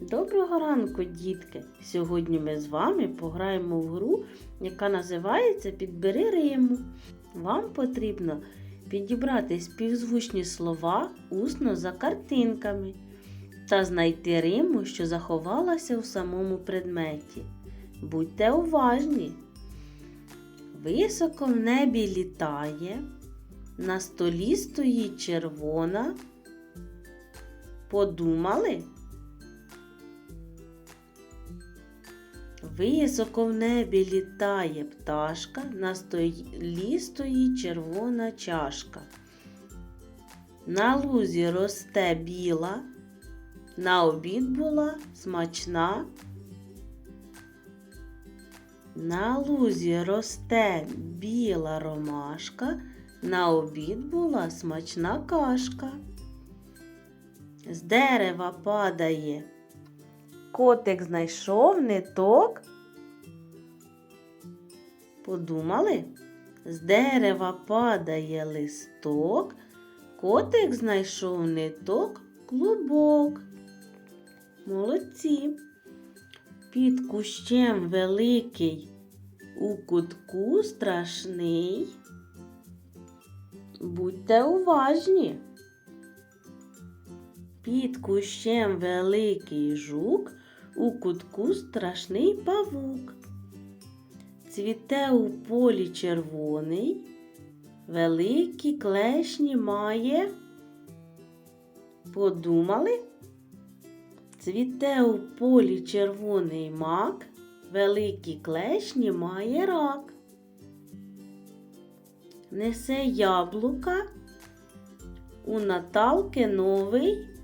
Доброго ранку, дітки! Сьогодні ми з вами пограємо в гру, яка називається Підбери Риму. Вам потрібно підібрати співзвучні слова усно за картинками та знайти Риму, що заховалася у самому предметі. Будьте уважні! Високо в небі літає, на столі стоїть червона. Подумали? Високо в небі літає пташка, на столі стоїть червона чашка. На лузі росте біла, на обід була смачна. На лузі росте біла ромашка, на обід була смачна кашка. З дерева падає. Котик знайшов ниток. Подумали? З дерева падає листок, котик знайшов ниток, клубок. Молодці. Під кущем великий, у кутку страшний. Будьте уважні. Під кущем великий жук, у кутку страшний павук. Цвіте у полі червоний, великі клешні має. Подумали? Цвіте у полі червоний мак, великі клешні має рак. Несе яблука, у Наталки новий.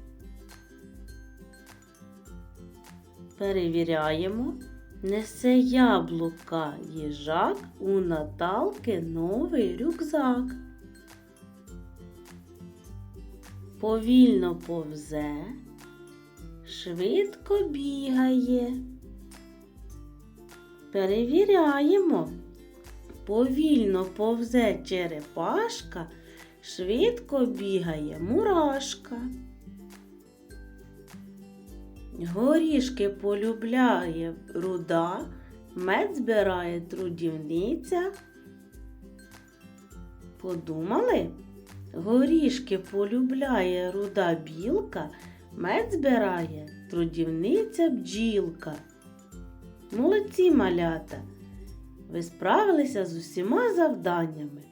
Перевіряємо. Несе яблука їжак, у Наталки новий рюкзак. Повільно повзе, швидко бігає. Перевіряємо. Повільно повзе черепашка, швидко бігає мурашка. Горішки полюбляє руда, мед збирає трудівниця. Подумали? Горішки полюбляє руда білка, мед збирає трудівниця бджілка. Молодці малята! Ви справилися з усіма завданнями.